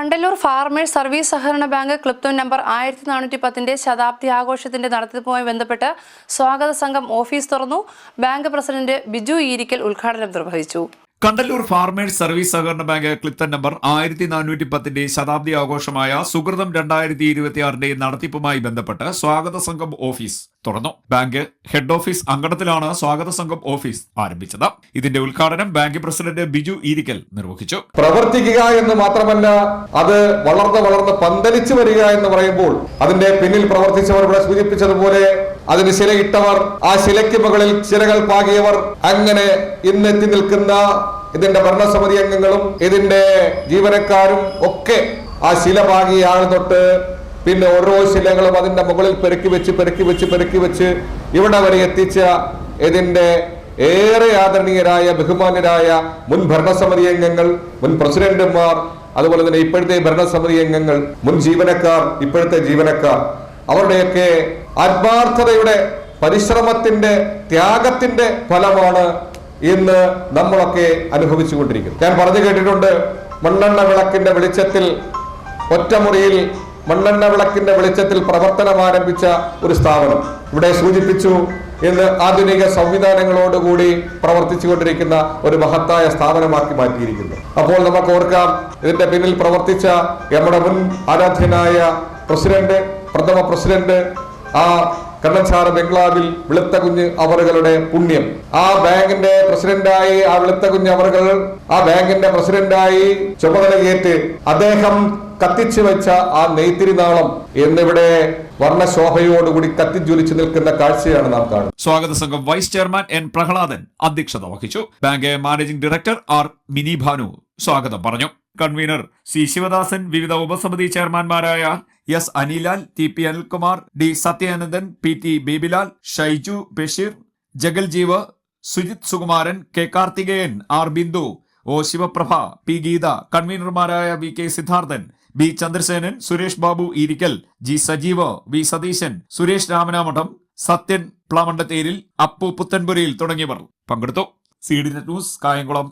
Kandalloor farmers service സഹകരണ bank ക്ലിപ്തോൺ number ആയിരത്തി നാനൂറ്റി പത്തിന്റെ ശതാബ്ദി ആഘോഷത്തിന്റെ നടത്തിപ്പുമായി ബന്ധപ്പെട്ട് സ്വാഗത സംഘം ഓഫീസ് തുറന്നു. ബാങ്ക് പ്രസിഡന്റ് ബിജു ഈരിക്കൽ ഉദ്ഘാടനം നിർവഹിച്ചു. കണ്ടല്ലൂർ ഫാർമേഴ്സ് സർവീസ് സഹകരണ ബാങ്ക് ക്ലിപ്തൻ നമ്പർ ആയിരത്തി നാനൂറ്റി പത്തിന്റെ ശതാബ്ദി ആഘോഷമായ സുഹൃതം രണ്ടായിരത്തി ഇരുപത്തിയാറിന്റെ നടത്തിപ്പുമായി ബന്ധപ്പെട്ട് സ്വാഗത സംഘം ഓഫീസ് തുറന്നു. ബാങ്ക് ഹെഡ് ഓഫീസ് അങ്കണത്തിലാണ് സ്വാഗത സംഘം ഓഫീസ് ആരംഭിച്ചത്. ഇതിന്റെ ഉദ്ഘാടനം ബാങ്ക് പ്രസിഡന്റ് ബിജു ഈരിക്കൽ നിർവഹിച്ചു. പ്രവർത്തിക്കുക എന്ന് മാത്രമല്ല അത് വളർന്ന് വളർന്ന് പന്തലിച്ചു വരിക എന്ന് പറയുമ്പോൾ അതിന്റെ പിന്നിൽ പ്രവർത്തിച്ചവർ ഇവിടെ സൂചിപ്പിച്ചതുപോലെ അതിന് ശിലയിട്ടവർ ആ ശിലയ്ക്ക് മുകളിൽ ശിലകൾ പാകിയവർ അങ്ങനെ ഇന്നെത്തി നിൽക്കുന്ന ഇതിന്റെ ഭരണസമിതി അംഗങ്ങളും ഇതിന്റെ ജീവനക്കാരും ഒക്കെ ആ ശില പാകിയ ആൾ തൊട്ട് പിന്നെ ഓരോ ശിലകളും അതിന്റെ മുകളിൽ പെരുക്കി വെച്ച് പെരുക്കി വെച്ച് പെരുക്കി വെച്ച് ഇവിടെ വരെ എത്തിച്ച ഇതിന്റെ ഏറെ ആദരണീയരായ ബഹുമാന്യരായ മുൻ ഭരണസമിതി അംഗങ്ങൾ മുൻ പ്രസിഡന്റുമാർ അതുപോലെ തന്നെ ഇപ്പോഴത്തെ ഭരണസമിതി അംഗങ്ങൾ മുൻ ജീവനക്കാർ ഇപ്പോഴത്തെ ജീവനക്കാർ. അവരുടെയൊക്കെ ആത്മാർത്ഥതയുടെ പരിശ്രമത്തിന്റെ ത്യാഗത്തിന്റെ ഫലമാണ് ഇന്ന് നമ്മളൊക്കെ അനുഭവിച്ചുകൊണ്ടിരിക്കുന്നത്. ഞാൻ പറഞ്ഞു കേട്ടിട്ടുണ്ട് മണ്ണെണ്ണ വിളക്കിന്റെ വെളിച്ചത്തിൽ ഒറ്റമുറിയിൽ മണ്ണെണ്ണ വിളക്കിന്റെ വെളിച്ചത്തിൽ പ്രവർത്തനം ആരംഭിച്ച ഒരു സ്ഥാപനം. ഇവിടെ സൂചിപ്പിച്ചു ഇന്ന് ആധുനിക സംവിധാനങ്ങളോടുകൂടി പ്രവർത്തിച്ചുകൊണ്ടിരിക്കുന്ന ഒരു മഹത്തായ സ്ഥാപനമാക്കി മാറ്റിയിരിക്കുന്നു. അപ്പോൾ നമുക്ക് ഓർക്കാം ഇതിന്റെ പിന്നിൽ പ്രവർത്തിച്ച നമ്മുടെ മുൻ ആരാധ്യനായ പ്രസിഡന്റ് പ്രഥമ പ്രസിഡന്റ് ആ കണ്ണൻസാറ് ബംഗ്ലാവിൽ വെളുത്ത കുഞ്ഞ് അവറുകളുടെ പുണ്യം. ആ ബാങ്കിന്റെ പ്രസിഡന്റായി ആ വെളുത്ത കുഞ്ഞ് അവറുകൾ ആ ബാങ്കിന്റെ പ്രസിഡന്റായി ചുമതലയേറ്റ് അദ്ദേഹം കത്തിച്ചു വെച്ച ആ നെയ്ത്തിരിനാളം എന്നിവിടെ വർണശോഭയോടുകൂടി കത്തിജ്വലിച്ചു നിൽക്കുന്ന കാഴ്ചയാണ് നാം കാണുന്നത്. സ്വാഗത സംഘം വൈസ് ചെയർമാൻ എൻ പ്രഹ്ലാദൻ അധ്യക്ഷത വഹിച്ചു. Bank managing director R Mini Bhanu സ്വാഗതം പറഞ്ഞു. കൺവീനർ സി ശിവദാസൻ വിവിധ ഉപസമിതി ചെയർമാൻമാരായ S Anilal T P Anilkumar D Sathyanandan P T Babylal Shaiju Basheer Jagaljeev Sujith Sukumaran K Karthikeyan R Bindu O Shivaprabha P Geetha കൺവീനർമാരായ V K Siddharthan B Chandrasenan Suresh Babu Irikkal G Sajeev V Sathishan Suresh Ramanamadam Sathyan Plamandatheril Appu Puthanpurayil തുടങ്ങിയവർ. പങ്കെടുത്തു? C D news Kayamkulam.